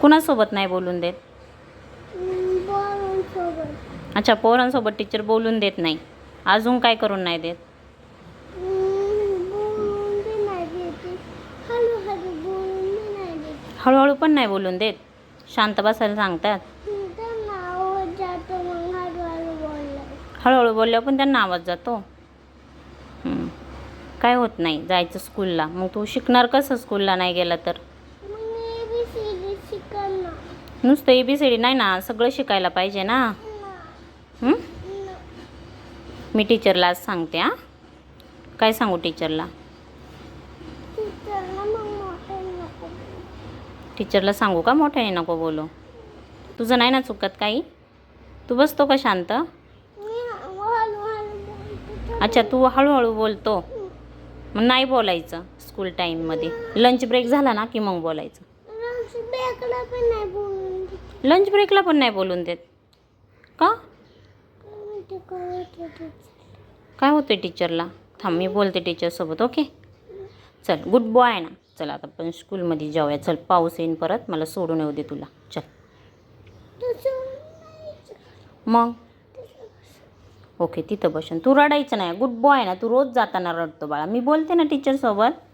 कुणासोबत नाही बोलून देत? अच्छा पोरांसोबत टीचर बोलून देत नाही. अजून काय करून नाही देत? हळूहळू पण नाही बोलून देत? शांत बसायला सांगतात? हळूहळू बोललं. हळूहळू बोलल्यावर पण त्यांना आवाज जातो. काय होत नाही जायचं स्कूलला मग तू शिकणार कसं स्कूलला नाही गेला तर मग मी बी सी डी शिकणार नुसतं ए बी सी डी नाही ना सगळं शिकायला पाहिजे ना? मी टीचरला आज सांगते हां. काय सांगू टीचरला? टीचरला सांगू का मोठ्याने नको बोलू? तुझं नाही ना चुकत काही? तू बसतो का शांत? अच्छा तू हळूहळू बोलतो? मग नाही बोलायचं स्कूल टाईममध्ये लंच ब्रेक झाला ना की मग बोलायचं? लंच ब्रेकला पण नाही बोलून देत. का? काय होतं टीचरला? थांब मी बोलते टीचरसोबत ओके? चल गुड बॉय ना. चल आता पण स्कूलमध्ये जाऊया. चल पाऊस येईन परत. मला सोडून येऊ दे तुला. चल. मग? ओके तिथं बसून. तू रडायचं नाही. गुड बॉय ना. तू रोज जाताना रडतो बाळा. मी बोलते ना टीचरसोबत